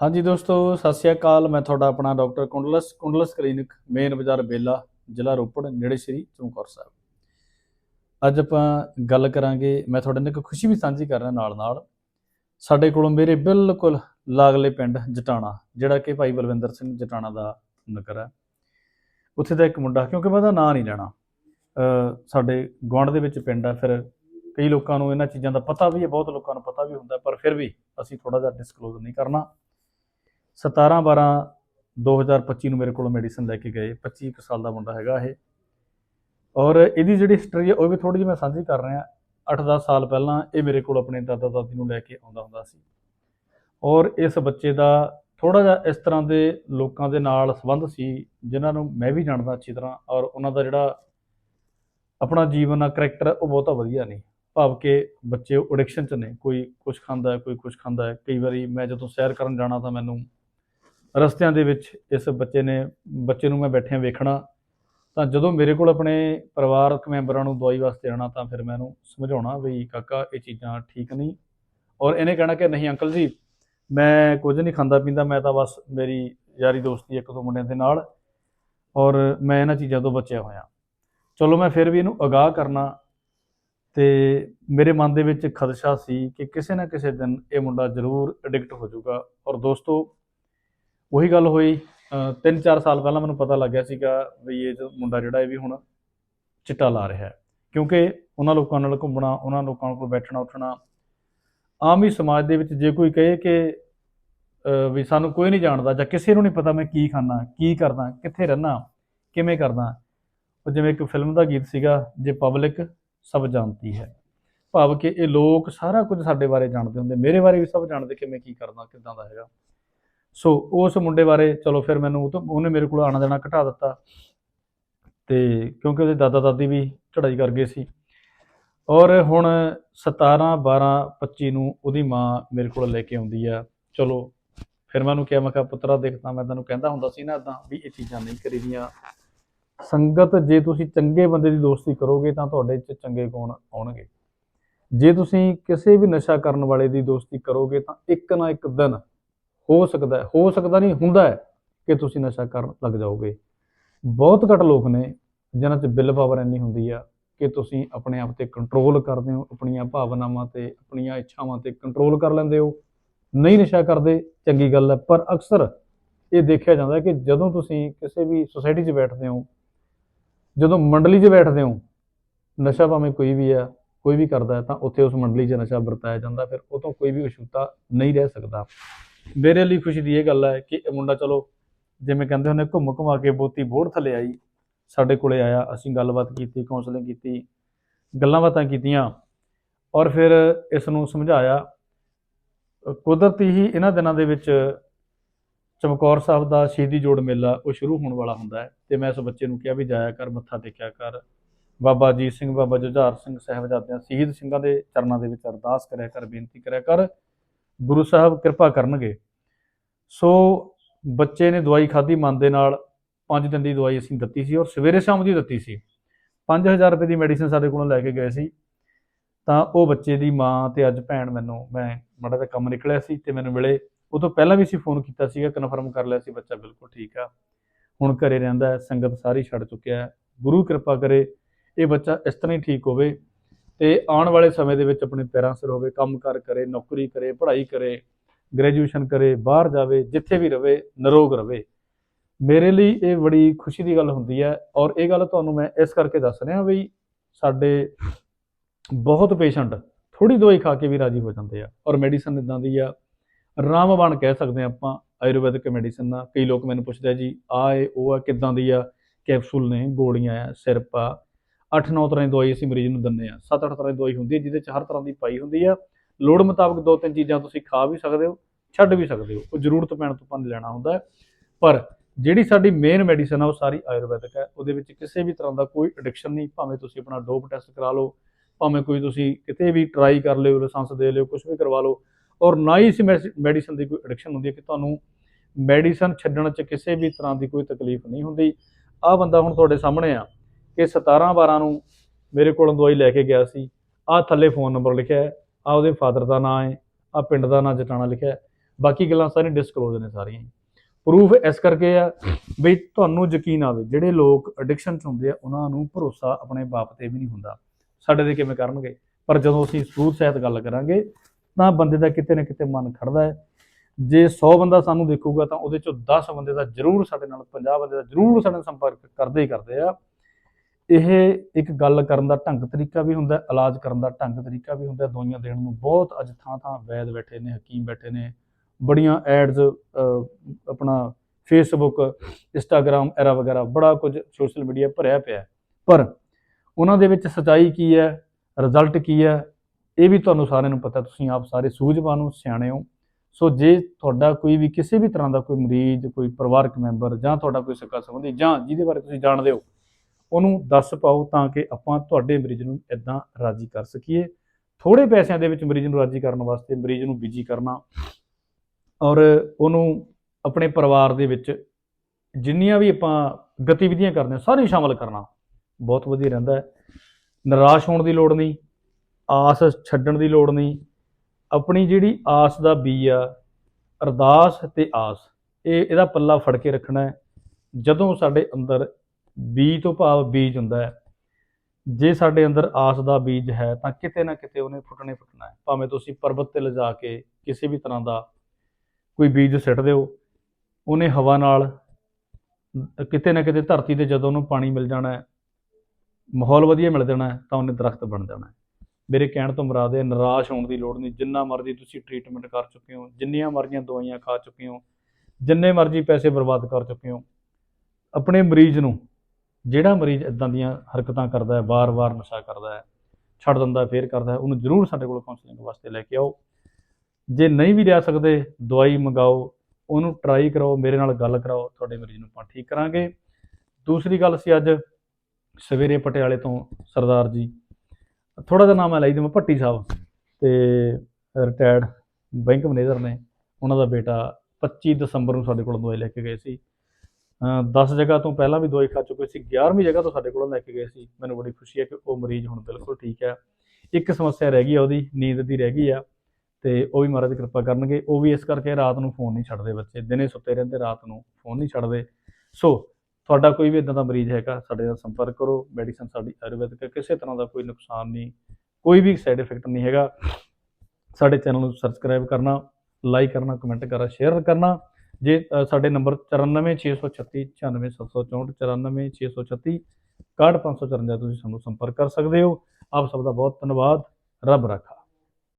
ਹਾਂਜੀ ਦੋਸਤੋ, ਸਤਿ ਸ਼੍ਰੀ ਅਕਾਲ। ਮੈਂ ਤੁਹਾਡਾ ਆਪਣਾ doctor Kundals Kundals clinic, main ਬਾਜ਼ਾਰ ਬੇਲਾ, ਜ਼ਿਲ੍ਹਾ ਰੋਪੜ, ਨੇੜੇ ਸ਼੍ਰੀ ਚਮਕੌਰ ਸਾਹਿਬ। ਅੱਜ ਆਪਾਂ ਗੱਲ ਕਰਾਂਗੇ, ਮੈਂ ਤੁਹਾਡੇ ਨਾਲ ਇੱਕ ਖੁਸ਼ੀ ਵੀ ਸਾਂਝੀ ਕਰ ਰਿਹਾ ਨਾਲ ਨਾਲ ਸਾਡੇ ਕੋਲੋਂ ਮੇਰੇ ਬਿਲਕੁਲ ਲਾਗਲੇ ਪਿੰਡ ਜਟਾਣਾ, ਜਿਹੜਾ ਕਿ ਭਾਈ ਬਲਵਿੰਦਰ ਸਿੰਘ ਜਟਾਣਾ ਦਾ ਨਗਰ ਹੈ। ਉੱਥੇ ਦਾ ਇੱਕ ਮੁੰਡਾ, ਕਿਉਂਕਿ ਮੈਂ ਉਹਦਾ ਨਾਂ ਨਹੀਂ ਲੈਣਾ। ਸਾਡੇ ਗੁਆਂਢ ਦੇ ਵਿੱਚ ਪਿੰਡ ਆ ਫਿਰ ਕਈ ਲੋਕਾਂ ਨੂੰ ਇਹਨਾਂ ਚੀਜ਼ਾਂ ਦਾ ਪਤਾ ਵੀ ਹੈ, ਬਹੁਤ ਲੋਕਾਂ ਨੂੰ ਪਤਾ ਵੀ ਹੁੰਦਾ, ਪਰ ਫਿਰ ਵੀ ਅਸੀਂ ਥੋੜਾ ਜਿਹਾ ਡਿਸਕਲੋਜ਼ ਨਹੀਂ ਕਰਨਾ। 17 12 2025 ਨੂੰ ਮੇਰੇ ਕੋਲ ਮੈਡੀਸਨ ਲੈ ਕੇ ਗਏ। 25 ਕੁ ਸਾਲ ਦਾ ਮੁੰਡਾ ਹੈਗਾ ਇਹ। ਔਰ ਇਹਦੀ ਜਿਹੜੀ ਹਿਸਟਰੀ ਹੈ ਉਹ ਵੀ ਥੋੜੀ ਜਿਹੀ ਮੈਂ ਸਾਂਝੀ ਕਰ ਰਿਹਾ। 8-10 ਸਾਲ ਪਹਿਲਾਂ ਇਹ ਮੇਰੇ ਕੋਲ ਆਪਣੇ ਦਾਦਾ ਦਾਦੀ ਨੂੰ ਲੈ ਕੇ ਆਉਂਦਾ ਹੁੰਦਾ ਸੀ। ਔਰ ਇਸ ਬੱਚੇ ਦਾ ਥੋੜਾ ਜਿਹਾ ਇਸ ਤਰ੍ਹਾਂ ਦੇ ਲੋਕਾਂ ਦੇ ਨਾਲ ਸੰਬੰਧ ਸੀ, ਜਿਨ੍ਹਾਂ ਨੂੰ ਮੈਂ ਵੀ ਜਾਣਦਾ ਅੱਛੀ ਤਰ੍ਹਾਂ। ਔਰ ਉਹਨਾਂ ਦਾ ਜਿਹੜਾ ਆਪਣਾ ਜੀਵਨ ਆ ਕਰੈਕਟਰ ਉਹ ਬਹੁਤਾ ਵਧੀਆ ਨਹੀਂ। ਭਾਵ ਕਿ ਬੱਚੇ ਉਹ ਐਡਿਕਸ਼ਨ ਚ ਨੇ। ਕੋਈ ਕੁਝ ਖਾਂਦਾ ਹੈ, ਕੋਈ ਕੁਝ ਖਾਂਦਾ ਹੈ। ਕਈ ਵਾਰੀ ਮੈਂ ਜਦੋਂ ਸੈਰ ਕਰਨ ਜਾਣਾ ਤਾਂ ਮੈਨੂੰ ਰਸਤਿਆਂ ਦੇ ਵਿੱਚ ਇਸ ਬੱਚੇ ਨੇ, ਬੱਚੇ ਨੂੰ ਮੈਂ ਬੈਠਿਆਂ ਵੇਖਣਾ, ਤਾਂ ਜਦੋਂ ਮੇਰੇ ਕੋਲ ਆਪਣੇ ਪਰਿਵਾਰਕ ਮੈਂਬਰਾਂ ਨੂੰ ਦਵਾਈ ਵਾਸਤੇ ਆਣਾ ਤਾਂ ਫਿਰ ਮੈਂ ਇਹਨੂੰ ਸਮਝਾਉਣਾ ਵੀ ਕਾਕਾ, ਇਹ ਚੀਜ਼ਾਂ ਠੀਕ ਨਹੀਂ। ਔਰ ਇਹਨੇ ਕਹਿਣਾ ਕਿ ਨਹੀਂ ਅੰਕਲ ਜੀ, ਮੈਂ ਕੁਝ ਨਹੀਂ ਖਾਂਦਾ ਪੀਂਦਾ, ਮੈਂ ਤਾਂ ਬਸ ਮੇਰੀ ਯਾਰੀ ਦੋਸਤੀ ਇੱਕ ਦੋ ਮੁੰਡਿਆਂ ਦੇ ਨਾਲ, ਔਰ ਮੈਂ ਇਹਨਾਂ ਚੀਜ਼ਾਂ ਤੋਂ ਬਚਿਆ ਹੋਇਆ। ਚਲੋ ਮੈਂ ਫਿਰ ਵੀ ਇਹਨੂੰ ਅਗਾਹ ਕਰਨਾ, ਤੇ ਮੇਰੇ ਮਨ ਦੇ ਵਿੱਚ ਖਦਸ਼ਾ ਸੀ ਕਿ ਕਿਸੇ ਨਾ ਕਿਸੇ ਦਿਨ ਇਹ ਮੁੰਡਾ ਜ਼ਰੂਰ ਐਡਿਕਟ ਹੋ ਜਾਊਗਾ। ਔਰ ਦੋਸਤੋ ਉਹੀ ਗੱਲ ਹੋਈ 3-4 ਸਾਲ ਪਹਿਲਾਂ ਮੈਨੂੰ ਪਤਾ ਲੱਗਿਆ ਸੀਗਾ ਵੀ ਇਹ ਮੁੰਡਾ ਜਿਹੜਾ ਇਹ ਵੀ ਹੁਣ ਚਿੱਟਾ ਲਾ ਰਿਹਾ ਹੈ। ਕਿਉਂਕਿ ਉਹਨਾਂ ਲੋਕਾਂ ਨਾਲ ਘੁੰਮਣਾ, ਉਹਨਾਂ ਲੋਕਾਂ ਕੋਲ ਬੈਠਣਾ, ਉੱਠਣਾ, ਆਮ ਹੀ ਸਮਾਜ ਦੇ ਵਿੱਚ ਜੇ ਕੋਈ ਕਹੇ ਕਿ ਵੀ ਸਾਨੂੰ ਕੋਈ ਨਹੀਂ ਜਾਣਦਾ ਜਾਂ ਕਿਸੇ ਨੂੰ ਨਹੀਂ ਪਤਾ ਮੈਂ ਕੀ ਖਾਣਾ ਕੀ ਕਰਦਾ, ਕਿੱਥੇ ਰਹਿਣਾ ਕਿਵੇਂ ਕਰਦਾ, ਉਹ ਜਿਵੇਂ ਇੱਕ ਫਿਲਮ ਦਾ ਗੀਤ ਸੀਗਾ, ਜੇ ਪਬਲਿਕ ਸਭ ਜਾਣਦੀ ਹੈ। ਭਾਵ ਕਿ ਇਹ ਲੋਕ ਸਾਰਾ ਕੁਝ ਸਾਡੇ ਬਾਰੇ ਜਾਣਦੇ ਹੁੰਦੇ, ਮੇਰੇ ਬਾਰੇ ਵੀ ਸਭ ਜਾਣਦੇ ਕਿ ਮੈਂ ਕੀ ਕਰਦਾ, ਕਿੱਦਾਂ ਦਾ ਹੈਗਾ। ਸੋ ਉਸ ਮੁੰਡੇ ਬਾਰੇ ਚਲੋ ਫਿਰ ਮੈਨੂੰ ਉਹ ਤੋਂ ਉਹਨੇ ਮੇਰੇ ਕੋਲ ਆਣਾ ਜਾਣਾ ਘਟਾ ਦਿੱਤਾ ਤੇ ਕਿਉਂਕਿ ਉਹਦੇ ਦਾਦਾ ਦਾਦੀ ਵੀ ਚੜਾਈ ਕਰ ਗਏ ਸੀ। ਔਰ ਹੁਣ 17 12 25 ਨੂੰ ਉਹਦੀ ਮਾਂ ਮੇਰੇ ਕੋਲ ਲੈ ਕੇ ਆਉਂਦੀ ਆ। ਚਲੋ, ਫਿਰ ਮੈਂ ਉਹਨੂੰ ਕਿਹਾ, ਮੈਂ ਕਿਹਾ, ਪੁੱਤਰਾ ਦੇਖਦਾ ਮੈਂ ਤੈਨੂੰ ਕਹਿੰਦਾ ਹੁੰਦਾ ਸੀ ਨਾ ਇਦਾਂ ਵੀ ਇਹ ਚੀਜ਼ਾਂ ਨਹੀਂ ਕਰੀਦੀਆਂ। ਸੰਗਤ, ਜੇ ਤੁਸੀਂ ਚੰਗੇ ਬੰਦੇ ਦੀ ਦੋਸਤੀ ਕਰੋਗੇ ਤਾਂ ਤੁਹਾਡੇ 'ਚ ਚੰਗੇ ਗੁਣ ਆਉਣਗੇ। ਜੇ ਤੁਸੀਂ ਕਿਸੇ ਵੀ ਨਸ਼ਾ ਕਰਨ ਵਾਲੇ ਦੀ ਦੋਸਤੀ ਕਰੋਗੇ ਤਾਂ ਇੱਕ ਨਾ ਇੱਕ ਦਿਨ ਹੋ ਸਕਦਾ ਹੋ ਸਕਦਾ ਨਹੀਂ ਹੁੰਦਾ ਕਿ ਤੁਸੀਂ ਨਸ਼ਾ ਕਰਨ ਲੱਗ ਜਾਓਗੇ। ਬਹੁਤ ਘੱਟ ਲੋਕ ਨੇ ਜਿਨ੍ਹਾਂ 'ਚ ਬਿੱਲ ਪਾਵਰ ਇੰਨੀ ਹੁੰਦੀ ਆ ਕਿ ਤੁਸੀਂ ਆਪਣੇ ਆਪ ਤੇ ਕੰਟਰੋਲ ਕਰਦੇ ਹੋ, ਆਪਣੀਆਂ ਭਾਵਨਾਵਾਂ ਤੇ, ਆਪਣੀਆਂ ਇੱਛਾਵਾਂ ਤੇ ਕੰਟਰੋਲ ਕਰ ਲੈਂਦੇ ਹੋ। ਨਹੀਂ ਨਸ਼ਾ ਕਰਦੇ, ਚੰਗੀ ਗੱਲ ਹੈ, ਪਰ ਅਕਸਰ ਇਹ ਦੇਖਿਆ ਜਾਂਦਾ ਕਿ ਜਦੋਂ ਤੁਸੀਂ ਕਿਸੇ ਵੀ ਸੁਸਾਇਟੀ 'ਚ ਬੈਠਦੇ ਹੋ, ਜਦੋਂ ਮੰਡਲੀ 'ਚ ਬੈਠਦੇ ਹੋ, ਨਸ਼ਾ ਭਾਵੇਂ ਕੋਈ ਵੀ ਆ, ਕੋਈ ਵੀ ਕਰਦਾ ਤਾਂ ਉੱਥੇ ਉਸ ਮੰਡਲੀ 'ਚ ਨਸ਼ਾ ਵਰਤਾਇਆ ਜਾਂਦਾ, ਫਿਰ ਉਹ ਤੋਂ ਕੋਈ ਵੀ ਅਛੂਤਾ ਨਹੀਂ ਰਹਿ ਸਕਦਾ। ਮੇਰੇ ਲਈ ਖੁਸ਼ੀ ਦੀ ਇਹ ਗੱਲ ਹੈ ਕਿ ਇਹ ਮੁੰਡਾ ਚਲੋ ਜਿਵੇਂ ਕਹਿੰਦੇ ਹੁੰਦੇ ਘੁੰਮ ਘੁਮਾ ਕੇ ਬੋਤੀ ਬੋੜ ਥੱਲੇ ਆਈ, ਸਾਡੇ ਕੋਲੇ ਆਇਆ, ਅਸੀਂ ਗੱਲਬਾਤ ਕੀਤੀ ਕਾਉਂਸਲਿੰਗ ਕੀਤੀ, ਗੱਲਾਂ ਬਾਤਾਂ ਕੀਤੀਆਂ ਔਰ ਫਿਰ ਇਸ ਨੂੰ ਸਮਝਾਇਆ। ਕੁਦਰਤੀ ਹੀ ਇਹਨਾਂ ਦਿਨਾਂ ਦੇ ਵਿੱਚ ਚਮਕੌਰ ਸਾਹਿਬ ਦਾ ਸ਼ਹੀਦੀ ਜੋੜ ਮੇਲਾ ਉਹ ਸ਼ੁਰੂ ਹੋਣ ਵਾਲਾ ਹੁੰਦਾ ਹੈ ਤੇ ਮੈਂ ਇਸ ਬੱਚੇ ਨੂੰ ਕਿਹਾ ਵੀ ਜਾਇਆ ਕਰ, ਮੱਥਾ ਟੇਕਿਆ ਕਰ। ਬਾਬਾ ਅਜੀਤ ਸਿੰਘ, ਬਾਬਾ ਜੁਝਾਰ ਸਿੰਘ ਸਾਹਿਬਜ਼ਾਦਿਆਂ, ਸ਼ਹੀਦ ਸਿੰਘਾਂ ਦੇ ਚਰਨਾਂ ਦੇ ਵਿੱਚ ਅਰਦਾਸ ਕਰਿਆ ਕਰ, ਬੇਨਤੀ ਕਰਿਆ ਕਰ ਗੁਰੂ ਸਾਹਿਬ ਕਿਰਪਾ ਕਰਨਗੇ। ਸੋ ਬੱਚੇ ਨੇ ਦਵਾਈ ਖਾਧੀ ਮਨ ਦੇ ਨਾਲ 5 ਦਿਨ ਦੀ ਦਵਾਈ ਅਸੀਂ ਦਿੱਤੀ ਸੀ ਔਰ ਸਵੇਰੇ ਸ਼ਾਮ ਦੀ ਦਿੱਤੀ ਸੀ। 5000 ਰੁਪਏ ਦੀ ਮੈਡੀਸਿਨ ਸਾਡੇ ਕੋਲੋਂ ਲੈ ਕੇ ਗਏ ਸੀ। ਤਾਂ ਉਹ ਬੱਚੇ ਦੀ ਮਾਂ ਤੇ ਅੱਜ ਭੈਣ ਮੈਨੂੰ, ਮੈਂ ਮਾੜਾ ਜਿਹਾ ਕੰਮ ਨਿਕਲਿਆ ਸੀ ਤੇ ਮੈਨੂੰ ਮਿਲੇ। ਉਹ ਤੋਂ ਪਹਿਲਾਂ ਵੀ ਅਸੀਂ ਫੋਨ ਕੀਤਾ ਸੀਗਾ ਕਨਫਰਮ ਕਰ ਲਿਆ ਸੀ ਬੱਚਾ ਬਿਲਕੁਲ ਠੀਕ ਆ। ਹੁਣ ਘਰੇ ਰਹਿੰਦਾ ਹੈ, ਸੰਗਤ ਸਾਰੀ ਛੱਡ ਚੁੱਕਿਆ ਹੈ। ਗੁਰੂ ਕਿਰਪਾ ਕਰੇ, ਇਹ ਬੱਚਾ ਇਸ ਤਰ੍ਹਾਂ ਹੀ ਠੀਕ ਹੋਵੇ। ਤੇ ਆਉਣ ਵਾਲੇ ਸਮੇਂ ਦੇ ਵਿੱਚ ਆਪਣੇ ਪੈਰਾਂ ਸਿਰ ਹੋਵੇ ਕੰਮਕਾਰ ਕਰੇ ਨੌਕਰੀ ਕਰੇ, ਪੜ੍ਹਾਈ ਕਰੇ ਗ੍ਰੈਜੂਏਸ਼ਨ ਕਰੇ, ਬਾਹਰ ਜਾਵੇ, ਜਿੱਥੇ ਵੀ ਰਵੇ, ਨਰੋਗ ਰਵੇ। ਮੇਰੇ ਲਈ ਇਹ ਬੜੀ ਖੁਸ਼ੀ ਦੀ ਗੱਲ ਹੁੰਦੀ ਹੈ ਔਰ ਇਹ ਗੱਲ ਤੁਹਾਨੂੰ ਮੈਂ ਇਸ ਕਰਕੇ ਦੱਸ ਰਿਹਾ ਵੀ ਸਾਡੇ ਬਹੁਤ ਪੇਸ਼ੈਂਟ ਥੋੜੀ ਦਵਾਈ ਖਾ ਕੇ ਵੀ ਰਾਜੀ ਹੋ ਜਾਂਦੇ ਆ ਔਰ ਮੈਡੀਸਨ ਇਦਾਂ ਦੀ ਆ, ਰਾਮਬਾਣ ਕਹਿ ਸਕਦੇ ਆ ਆਪਾਂ, ਆਯੁਰਵੈਦਿਕ ਮੈਡੀਸਨ ਆ ਕਈ ਲੋਕ ਮੈਨੂੰ ਪੁੱਛਦੇ ਆ ਜੀ ਆ ਇਹ, ਉਹ ਆ, ਕਿੱਦਾਂ ਦੀ ਆ? ਕੈਪਸੂਲ ਨੇ, ਗੋਲੀਆਂ ਆ, ਸਿਰਪ ਆ 8-9 ਤਰ੍ਹਾਂ ਦੀ ਦਵਾਈ ਅਸੀਂ ਮਰੀਜ਼ ਨੂੰ ਦਿੰਦੇ ਆ 7-8 ਤਰ੍ਹਾਂ ਦੀ ਦਵਾਈ ਹੁੰਦੀ ਹੈ, ਜਿਹਦੇ ਚ ਹਰ ਤਰ੍ਹਾਂ ਦੀ ਪਾਈ ਹੁੰਦੀ ਆ ਲੋੜ ਮੁਤਾਬਕ ਦੋ ਤਿੰਨ ਚੀਜ਼ਾਂ ਤੁਸੀਂ ਖਾ ਵੀ ਸਕਦੇ ਹੋ, ਛੱਡ ਵੀ ਸਕਦੇ ਹੋ। ਉਹ ਜ਼ਰੂਰਤ ਪੈਣ ਤੋਂ ਪੰਨ ਲੈਣਾ ਹੁੰਦਾ ਹੈ। ਪਰ ਜਿਹੜੀ ਸਾਡੀ ਮੇਨ ਮੈਡੀਸਨ ਆ, ਉਹ ਸਾਰੀ ਆਯੁਰਵੈਦਿਕ ਹੈ। ਉਹਦੇ ਵਿੱਚ ਕਿਸੇ ਵੀ ਤਰ੍ਹਾਂ ਦਾ ਕੋਈ ਐਡਿਕਸ਼ਨ ਨਹੀਂ। ਭਾਵੇਂ ਤੁਸੀਂ ਆਪਣਾ ਡੋਪ ਟੈਸਟ ਕਰਾ ਲਓ, ਭਾਵੇਂ ਕੋਈ ਤੁਸੀਂ ਕਿਤੇ ਵੀ ਟਰਾਈ ਕਰ ਲਿਓ, ਲਾਇਸੈਂਸ ਦੇ ਲਿਓ ਕੁਝ ਵੀ ਕਰਵਾ ਲਓ, ਔਰ ਨਾ ਹੀ ਇਸ ਮੈਡੀਸਨ ਦੀ ਕੋਈ ਐਡਿਕਸ਼ਨ ਹੁੰਦੀ ਹੈ ਕਿ ਤੁਹਾਨੂੰ ਮੈਡੀਸਨ ਛੱਡਣ 'ਚ ਕਿਸੇ ਵੀ ਤਰ੍ਹਾਂ ਦੀ ਕੋਈ ਤਕਲੀਫ ਨਹੀਂ ਹੁੰਦੀ। ਆਹ ਬੰਦਾ ਹੁਣ ਤੁਹਾਡੇ ਸਾਹਮਣੇ ਆ। ਕਿ 17 12 ਨੂੰ ਮੇਰੇ ਕੋਲੋਂ ਦਵਾਈ ਲੈ ਕੇ ਗਿਆ ਸੀ। ਆਹ ਥੱਲੇ ਫੋਨ ਨੰਬਰ ਲਿਖਿਆ ਹੈ ਆਹ ਉਹਦੇ ਫਾਦਰ ਦਾ ਨਾਮ ਹੈ ਆਹ ਪਿੰਡ ਦਾ ਨਾਮ ਜਟਾਣਾ ਲਿਖਿਆ ਹੈ। ਬਾਕੀ ਗੱਲਾਂ ਸਾਰੀਆਂ ਡਿਸਕਲੋਜ਼ ਨੇ ਸਾਰੀਆਂ ਪ੍ਰੂਫ ਇਸ ਕਰਕੇ ਆ ਵੀ ਤੁਹਾਨੂੰ ਯਕੀਨ ਆਵੇ, ਜਿਹੜੇ ਲੋਕ ਐਡਿਕਸ਼ਨ ਚ ਹੁੰਦੇ ਆ, ਉਹਨਾਂ ਨੂੰ ਭਰੋਸਾ ਆਪਣੇ ਬਾਪ ਤੇ ਵੀ ਨਹੀਂ ਹੁੰਦਾ। ਸਾਡੇ ਤੇ ਕਿਵੇਂ ਕਰਨਗੇ? ਪਰ ਜਦੋਂ ਅਸੀਂ ਸੂਦ ਸਹਿਤ ਗੱਲ ਕਰਾਂਗੇ, ਤਾਂ ਬੰਦੇ ਦਾ ਕਿਤੇ ਨਾ ਕਿਤੇ ਮਨ ਖੜਦਾ ਹੈ। ਜੇ 100 ਬੰਦਾ ਸਾਨੂੰ ਦੇਖੂਗਾ, ਤਾਂ ਉਹਦੇ ਚੋਂ 10 ਬੰਦੇ ਦਾ ਜ਼ਰੂਰ ਸਾਡੇ ਨਾਲ 50 ਬੰਦੇ ਦਾ ਜ਼ਰੂਰ ਸਾਡੇ ਨਾਲ ਸੰਪਰਕ ਕਰਦੇ ਹੀ ਕਰਦੇ ਆ। ਇਹ ਇੱਕ ਗੱਲ ਕਰਨ ਦਾ ਢੰਗ ਤਰੀਕਾ ਵੀ ਹੁੰਦਾ, ਇਲਾਜ ਕਰਨ ਦਾ ਢੰਗ ਤਰੀਕਾ ਵੀ ਹੁੰਦਾ, ਦਵਾਈਆਂ ਦੇਣ ਨੂੰ ਬਹੁਤ ਅੱਜ ਥਾਂ ਥਾਂ ਵੈਦ ਬੈਠੇ ਨੇ, ਹਕੀਮ ਬੈਠੇ ਨੇ, ਬੜੀਆਂ ਐਡਸ ਆਪਣਾ ਫੇਸਬੁੱਕ ਇੰਸਟਾਗ੍ਰam ਐਰਾ ਵਗੈਰਾ, ਬੜਾ ਕੁਝ ਸੋਸ਼ਲ ਮੀਡੀਆ ਭਰਿਆ ਪਿਆ ਪਰ ਉਹਨਾਂ ਦੇ ਵਿੱਚ ਸਚਾਈ ਕੀ ਹੈ, ਰਿਜ਼ਲਟ ਕੀ ਹੈ, ਇਹ ਵੀ ਤੁਹਾਨੂੰ ਸਾਰਿਆਂ ਨੂੰ ਪਤਾ, ਤੁਸੀਂ ਆਪ ਸਾਰੇ ਸੂਝਵਾਨ ਹੋ, ਸਿਆਣੇ ਹੋ। ਸੋ ਜੇ ਤੁਹਾਡਾ ਕੋਈ ਵੀ ਕਿਸੇ ਵੀ ਤਰ੍ਹਾਂ ਦਾ ਕੋਈ ਮਰੀਜ਼, ਕੋਈ ਪਰਿਵਾਰਕ ਮੈਂਬਰ ਜਾਂ ਤੁਹਾਡਾ ਕੋਈ ਸੱਕਾ ਸੰਬੰਧੀ ਜਾਂ ਜਿਹਦੇ ਬਾਰੇ ਤੁਸੀਂ ਜਾਣਦੇ ਹੋ ਉਹਨੂੰ ਦੱਸ ਪਾਓ ਤਾਂ ਕਿ ਆਪਾਂ ਤੁਹਾਡੇ ਮਰੀਜ਼ ਨੂੰ ਇਦਾਂ ਰਾਜੀ ਕਰ ਸਕੀਏ। ਥੋੜੇ ਪੈਸਿਆਂ ਦੇ ਵਿੱਚ ਮਰੀਜ਼ ਨੂੰ ਰਾਜੀ ਕਰਨ ਵਾਸਤੇ ਮਰੀਜ਼ ਨੂੰ ਬਿਜ਼ੀ ਕਰਨਾ ਔਰ ਉਹਨੂੰ ਆਪਣੇ ਪਰਿਵਾਰ ਦੇ ਵਿੱਚ ਜਿੰਨੀਆਂ ਵੀ ਆਪਾਂ ਗਤੀਵਿਧੀਆਂ ਕਰਦੇ ਹਾਂ, ਸਾਰੀਆਂ ਸ਼ਾਮਲ ਕਰਨਾ ਬਹੁਤ ਵਧੀਆ ਰਹਿੰਦਾ ਹੈ। ਨਿਰਾਸ਼ ਹੋਣ ਦੀ ਲੋੜ ਨਹੀਂ, ਆਸ ਛੱਡਣ ਦੀ ਲੋੜ ਨਹੀਂ, ਆਪਣੀ ਜਿਹੜੀ ਆਸ ਦਾ ਬੀ ਆ, ਅਰਦਾਸ ਤੇ ਆਸ, ਇਹ ਇਹਦਾ ਪੱਲਾ ਫੜ ਕੇ ਰੱਖਣਾ ਹੈ। ਜਦੋਂ ਸਾਡੇ ਅੰਦਰ ਬੀਜ ਤੋਂ ਭਾਵ ਬੀਜ ਹੁੰਦਾ ਹੈ। ਜੇ ਸਾਡੇ ਅੰਦਰ ਆਸ ਦਾ ਬੀਜ ਹੈ ਤਾਂ ਕਿਤੇ ਨਾ ਕਿਤੇ ਉਹਨੇ ਫੁੱਟਣੇ ਫੁੱਟਣਾ ਹੈ। ਭਾਵੇਂ ਤੁਸੀਂ ਪਰਬਤ ਤੇ ਲਿਜਾ ਕੇ ਕਿਸੇ ਵੀ ਤਰ੍ਹਾਂ ਦਾ ਕੋਈ ਬੀਜ ਸਿੱਟ ਦਿਓ, ਉਹਨੇ ਹਵਾ ਨਾਲ ਕਿਤੇ ਨਾ ਕਿਤੇ ਧਰਤੀ ਤੇ ਜਦੋਂ ਉਹਨੂੰ ਪਾਣੀ ਮਿਲ ਜਾਣਾ ਹੈ, ਮਾਹੌਲ ਵਧੀਆ ਮਿਲ ਜਾਣਾ ਹੈ, ਤਾਂ ਉਹਨੇ ਦਰਖਤ ਬਣ ਜਾਣਾ ਹੈ। ਮੇਰੇ ਕਹਿਣ ਤੋਂ ਮੁਰਾਦ ਹੈ ਨਿਰਾਸ਼ ਹੋਣ ਦੀ ਲੋੜ ਨਹੀਂ। ਜਿੰਨਾ ਮਰਜ਼ੀ ਤੁਸੀਂ ਟ੍ਰੀਟਮੈਂਟ ਕਰ ਚੁੱਕੇ ਹੋ, ਜਿੰਨੀਆਂ ਮਰਜ਼ੀਆਂ ਦਵਾਈਆਂ ਖਾ ਚੁੱਕੇ ਹੋ, ਜਿੰਨੇ ਮਰਜ਼ੀ ਪੈਸੇ ਬਰਬਾਦ ਕਰ ਚੁੱਕੇ ਹੋ, ਆਪਣੇ ਮਰੀਜ਼ ਨੂੰ ਜਿਹੜਾ ਮਰੀਜ਼ ਇਦਾਂ ਦੀਆਂ ਹਰਕਤਾਂ ਕਰਦਾ ਹੈ, ਵਾਰ-ਵਾਰ ਨਸ਼ਾ ਕਰਦਾ ਹੈ, ਛੱਡ ਦਿੰਦਾ, ਫੇਰ ਕਰਦਾ ਹੈ, ਉਹਨੂੰ ਜ਼ਰੂਰ ਸਾਡੇ ਕੋਲ ਕਾਉਂਸਲਿੰਗ ਵਾਸਤੇ ਲੈ ਕੇ ਆਓ। ਜੇ ਨਹੀਂ ਵੀ ਲਿਆ ਸਕਦੇ, ਦਵਾਈ ਮੰਗਾਓ, ਉਹਨੂੰ ਟਰਾਈ ਕਰਾਓ, ਮੇਰੇ ਨਾਲ ਗੱਲ ਕਰਾਓ, ਤੁਹਾਡੇ ਮਰੀਜ਼ ਨੂੰ ਆਪਾਂ ਠੀਕ ਕਰਾਂਗੇ। ਦੂਸਰੀ ਗੱਲ ਸੀ ਅੱਜ ਸਵੇਰੇ ਪਟਿਆਲੇ ਤੋਂ ਸਰਦਾਰ ਜੀ। ਥੋੜਾ ਜਿਹਾ ਨਾਮ ਹੈ ਲਈ ਦੇਵਾਂ, ਭੱਟੀ ਸਾਹਿਬ ਤੇ ਰਿਟਾਇਰਡ ਬੈਂਕ ਮੈਨੇਜਰ ਨੇ। ਉਹਨਾਂ ਦਾ ਬੇਟਾ 25 ਦਸੰਬਰ ਨੂੰ ਸਾਡੇ ਕੋਲ ਦਵਾਈ ਲੈ ਕੇ ਗਏ ਸੀ। 10 ਜਗ੍ਹਾ ਤੋਂ ਪਹਿਲਾਂ ਵੀ ਦਵਾਈ ਖਾ ਚੁੱਕੇ ਸੀ 11ਵੀਂ ਜਗ੍ਹਾ ਤੋਂ ਸਾਡੇ ਕੋਲੋਂ ਲੈ ਕੇ ਗਏ ਸੀ। ਮੈਨੂੰ ਬੜੀ ਖੁਸ਼ੀ ਹੈ ਕਿ ਉਹ ਮਰੀਜ਼ ਹੁਣ ਬਿਲਕੁਲ ਠੀਕ ਹੈ। ਇੱਕ ਸਮੱਸਿਆ ਰਹਿ ਗਈ ਆ ਉਹਦੀ, ਨੀਂਦ ਦੀ ਰਹਿ ਗਈ ਆ, ਤੇ ਉਹ ਵੀ ਮਹਾਰਾਜ ਦੀ ਕਿਰਪਾ ਕਰਨਗੇ। ਉਹ ਵੀ ਇਸ ਕਰਕੇ ਰਾਤ ਨੂੰ ਫੋਨ ਨਹੀਂ ਛੱਡਦੇ ਬੱਚੇ। ਦਿਨੇ ਸੁੱਤੇ ਰਹਿੰਦੇ, ਰਾਤ ਨੂੰ ਫੋਨ ਨਹੀਂ ਛੱਡਦੇ। ਸੋ, ਤੁਹਾਡਾ ਕੋਈ ਵੀ ਇਦਾਂ ਦਾ ਮਰੀਜ਼ ਹੈਗਾ, ਸਾਡੇ ਨਾਲ ਸੰਪਰਕ ਕਰੋ। ਮੈਡੀਸਨ ਸਾਡੀ ਆਯੁਰਵੈਦਿਕ ਕਿਸੇ ਤਰ੍ਹਾਂ ਦਾ ਕੋਈ ਨੁਕਸਾਨ ਨਹੀਂ, ਕੋਈ ਵੀ ਸਾਈਡ ਇਫੈਕਟ ਨਹੀਂ ਹੈਗਾ। ਸਾਡੇ ਚੈਨਲ ਨੂੰ ਸਬਸਕ੍ਰਾਈਬ ਕਰਨਾ, ਲਾਈਕ ਕਰਨਾ, ਕਮੈਂਟ ਕਰਨਾ, ਸ਼ੇਅਰ ਕਰਨਾ। ਜੇ ਸਾਡੇ ਨੰਬਰ 94636 94764 94636 61554 ਤੁਸੀਂ ਸਾਨੂੰ ਸੰਪਰਕ ਕਰ ਸਕਦੇ ਹੋ। ਆਪ ਸਭ ਦਾ ਬਹੁਤ ਧੰਨਵਾਦ। ਰੱਬ ਰੱਖਾ।